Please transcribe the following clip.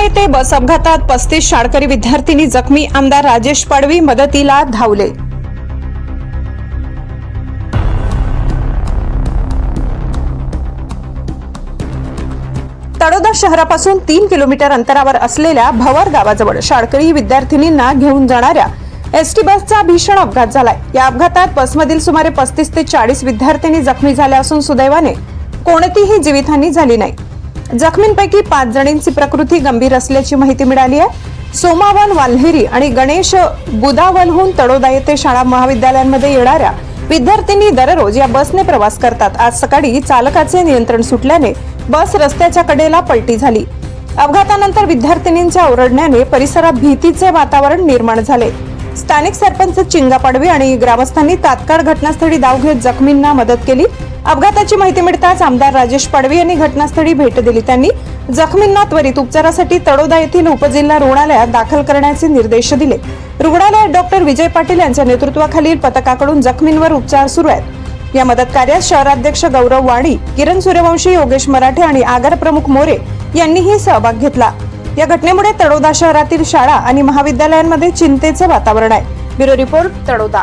येथे बस अपघातात पस्तीस शाळकरी विद्यार्थिनी जखमी. आमदार राजेश पाडवी मदतीला धावले. तळोदा शहरापासून तीन किलोमीटर अंतरावर असलेल्या भवर गावाजवळ शाळकरी विद्यार्थिनींना घेऊन जाणाऱ्या एसटी बसचा भीषण अपघात झालाय. या अपघातात बसमधील सुमारे पस्तीस ते चाळीस विद्यार्थिनी जखमी झाल्या असून सुदैवाने कोणतीही जीवितहानी झाली नाही. जखमींपैकी पाच जणींची प्रकृती गंभीर असल्याची माहिती मिळाली आहे. सोमावन वाल्हेरी आणि गणेश बुदावलहून तडोदा येथे शाळा महाविद्यालयांमध्ये येणाऱ्या विद्यार्थिनी दररोज या बसने प्रवास करतात. आज सकाळी चालकाचे नियंत्रण सुटल्याने बस रस्त्याच्या कडेला पलटी झाली. अपघातानंतर विद्यार्थिनींच्या ओरडण्याने परिसरात भीतीचे वातावरण निर्माण झाले. स्थानिक सरपंच चिंगा पाडवी आणि ग्रामस्थांनी तात्काळ घटनास्थळी धाव घेत जखमींना मदत केली. अपघाताची माहिती मिळताच आमदार राजेश पाडवी यांनी घटनास्थळी भेट दिली. त्यांनी जखमींना त्वरित उपचारासाठी तडोदा येथील उपजिल्हा रुग्णालयात दाखल करण्याचे निर्देश दिले. रुग्णालयात डॉक्टर विजय पाटील यांच्या नेतृत्वाखालील पथकाकडून जखमींवर उपचार सुरू आहेत. या मदत कार्यात शहराध्यक्ष गौरव वाणी किरण सूर्यवंशी योगेश मराठे आणि आगार प्रमुख मोरे यांनीही सहभाग घेतला. या घटनेमुळे तळोदा शहरातील शाळा आणि महाविद्यालयांमध्ये चिंतेचे वातावरण आहे. Bureau report Taloda